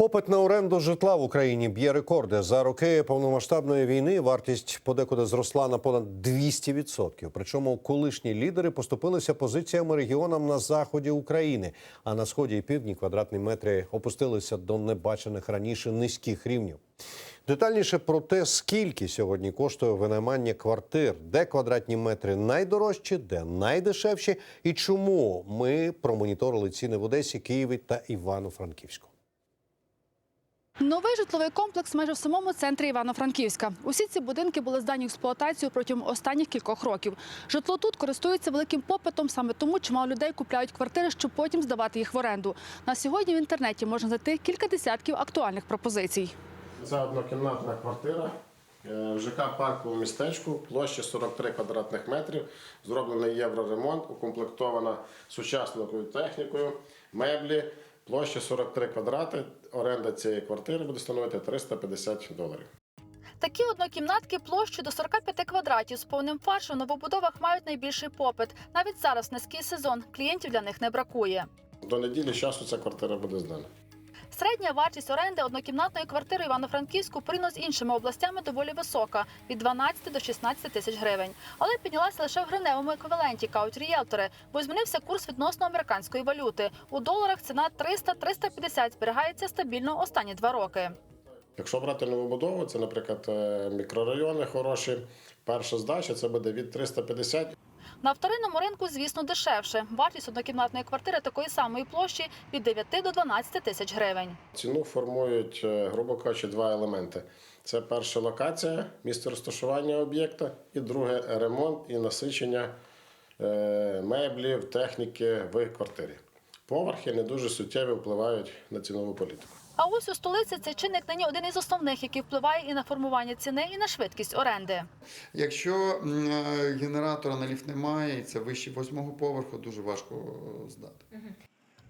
Попит на оренду житла в Україні б'є рекорди. За роки повномасштабної війни вартість подекуди зросла на понад 200%. Причому колишні лідери поступилися позиціями регіонам на заході України, а на сході і півдні квадратні метри опустилися до небачених раніше низьких рівнів. Детальніше про те, скільки сьогодні коштує винаймання квартир, де квадратні метри найдорожчі, де найдешевші, і чому ми промоніторили ціни в Одесі, Києві та Івано-Франківську. Новий житловий комплекс майже в самому центрі Івано-Франківська. Усі ці будинки були здані в експлуатацію протягом останніх кількох років. Житло тут користується великим попитом, саме тому чимало людей купляють квартири, щоб потім здавати їх в оренду. На сьогодні в інтернеті можна знайти кілька десятків актуальних пропозицій. Це однокімнатна квартира е, в ЖК парку містечку, площа 43 квадратних метрів, зроблений євроремонт, укомплектована сучасною технікою, меблі, площа 43 квадрати. Оренда цієї квартири буде становити 350 доларів. Такі однокімнатки площі до 45 квадратів з повним фаршем в новобудовах мають найбільший попит. Навіть зараз низький сезон клієнтів для них не бракує. До неділі часу ця квартира буде здана. Середня вартість оренди однокімнатної квартири Івано-Франківську порівняно з іншими областями доволі висока від 12 до 16 тисяч гривень. Але піднялася лише в гривневому еквіваленті, кажуть ріелтори, бо змінився курс відносно американської валюти. У доларах ціна 300-350 зберігається стабільно останні два роки. Якщо брати новобудову, це, наприклад, е, мікрорайони хороші. Перша здача це буде від 350 На вторинному ринку, звісно, дешевше. Вартість однокімнатної квартири такої самої площі від 9 до 12 тисяч гривень. Ціну формують, е, грубо кажучи, два елементи: це перша локація, місце розташування об'єкта, і друге ремонт і насичення е, меблів, техніки в квартирі. Поверхи не дуже суттєво впливають на цінову політику. А ось у столиці цей чинник нині один із основних, який впливає і на формування ціни, і на швидкість оренди. Якщо е, генератора на ліфт немає, і це вище восьмого поверху, дуже важко е, здати.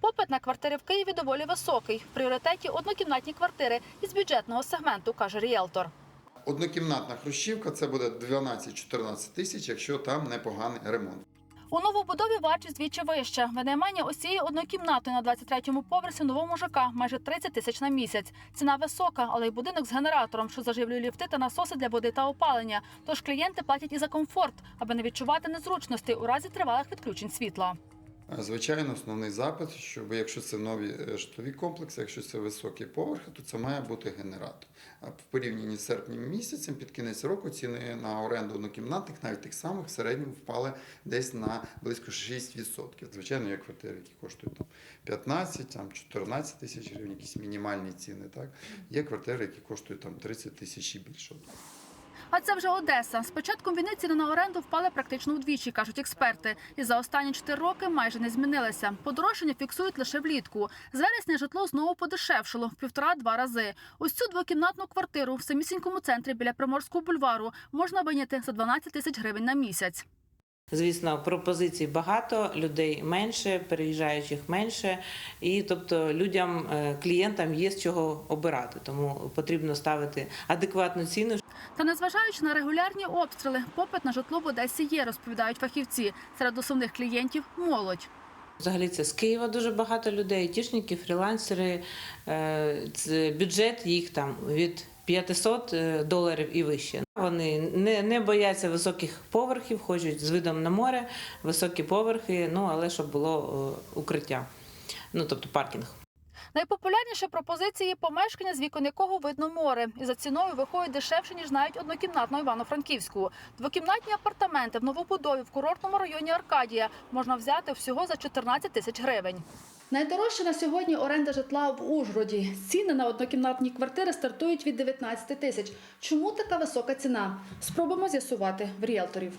Попит на квартири в Києві доволі високий. В пріоритеті однокімнатні квартири із бюджетного сегменту, каже ріелтор. Однокімнатна хрущівка це буде 12-14 тисяч, якщо там непоганий ремонт. У новобудові вартість двічі вища. Винаймання ось цієї однокімнатної на 23-му поверсі новому ЖК майже 30 тисяч на місяць. Ціна висока, але й будинок з генератором, що заживлює ліфти та насоси для води та опалення. Тож клієнти платять і за комфорт, аби не відчувати незручності у разі тривалих відключень світла. Звичайно, основний запит, щоб якщо це нові е, житлові комплекси, якщо це високі поверхи, то це має бути генератор. А в порівнянні з серпнем місяцем під кінець року ціни на оренду однокімнатних, навіть тих самих, в середньому впали десь на близько 6%. Звичайно, є квартири, які коштують там 15, там 14 тисяч гривень, якісь мінімальні ціни. Так є квартири, які коштують там 30 тисяч і більше. А це вже Одеса. З початком війни ціни на оренду впали практично вдвічі, кажуть експерти. І за останні 4 роки майже не змінилися. Подорожчання фіксують лише влітку. З вересня житло знову подешевшило в півтора-два рази. Ось цю двокімнатну квартиру в самісінькому центрі біля Приморського бульвару можна виняти за 12 тисяч гривень на місяць. Звісно, пропозицій багато, людей менше, переїжджаючих менше, і тобто людям, е, клієнтам є з чого обирати, тому потрібно ставити адекватну ціну, Та незважаючи на регулярні обстріли, попит на житло в Одесі є, розповідають фахівці. Серед основних клієнтів молодь. Взагалі це з Києва дуже багато людей, айтішники, фрілансери. Е, Бюджет їх там від 500 доларів і вище. Вони не, не бояться високих поверхів, хочуть з видом на море, високі поверхи, ну але щоб було е, укриття, ну тобто паркінг. Найпопулярніші пропозиції помешкання, з вікон якого видно море, і за ціною виходить дешевше ніж навіть однокімнатну Івано-Франківську. Двокімнатні апартаменти в новобудові в курортному районі Аркадія можна взяти всього за 14 тисяч гривень. Найдорожча на сьогодні оренда житла в Ужгороді. Ціни на однокімнатні квартири стартують від 19 тисяч. Чому така висока ціна? Спробуємо з'ясувати в ріелторів.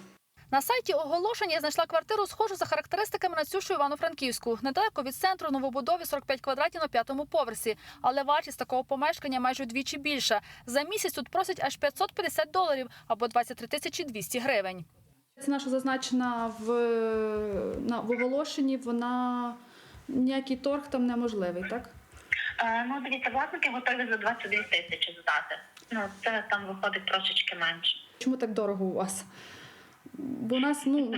На сайті оголошення я знайшла квартиру, схожу за характеристиками на цю, що Івано-Франківську. Недалеко від центру новобудові 45 квадратів на п'ятому поверсі. Але вартість такого помешкання майже вдвічі більша. За місяць тут просять аж 550 доларів або 23 тисячі 200 гривень. Ціна, що зазначена в, на, в оголошенні, вона ніякий торг там неможливий, так? Е, Ну, дивіться, власники готові за 22 тисячі здати. Ну, це там виходить трошечки менше. Чому так дорого у вас? Бо у нас ну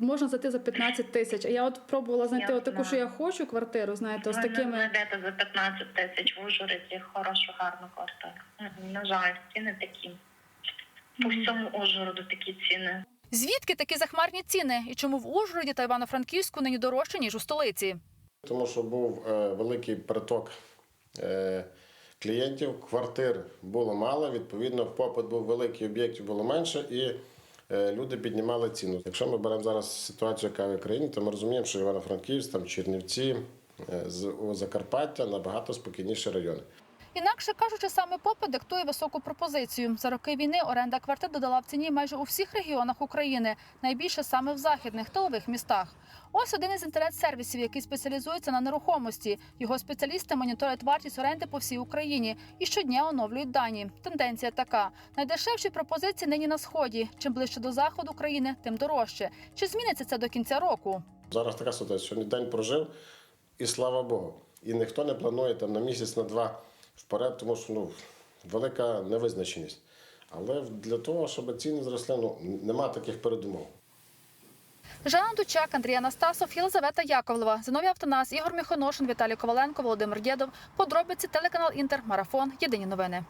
можна зайти за 15 тисяч. А я от пробувала знайти Я отаку, що я хочу квартиру, знаєте, з Ви не такими. знайдете за 15 тисяч в Ужгороді хорошу, гарну квартиру. На жаль, ціни такі. По всьому Ужгороду такі ціни. Звідки такі захмарні ціни? І чому в Ужгороді та Івано-Франківську нині дорожче, ніж у столиці? Тому що був е, великий приток е, клієнтів, квартир було мало, відповідно, попит був великий, об'єктів було менше, і е, люди піднімали ціну. Якщо ми беремо зараз ситуацію, яка в Україні, то ми розуміємо, що Івано-Франківськ, там Чернівці, Закарпаття набагато спокійніші райони. Інакше кажучи, саме попит диктує високу пропозицію. За роки війни оренда квартир додала в ціні майже у всіх регіонах України, найбільше саме в західних тилових містах. Ось один із інтернет-сервісів, який спеціалізується на нерухомості. Його спеціалісти моніторять вартість оренди по всій Україні і щодня оновлюють дані. Тенденція така: найдешевші пропозиції нині на сході. Чим ближче до заходу країни, тим дорожче. Чи зміниться це до кінця року? Зараз така ситуація, сьогодні день прожив, і слава Богу. І ніхто не планує там на місяць, на два вперед, тому що ну, велика невизначеність. Але для того, щоб ціни зросли, ну, нема таких передумов. Жанна Дучак, Андрій Анастасов, Єлизавета Яковлева, Зиновій Автонас, Ігор Міхоношин, Віталій Коваленко, Володимир Дєдов. Подробиці телеканал Інтер, Марафон. Єдині новини.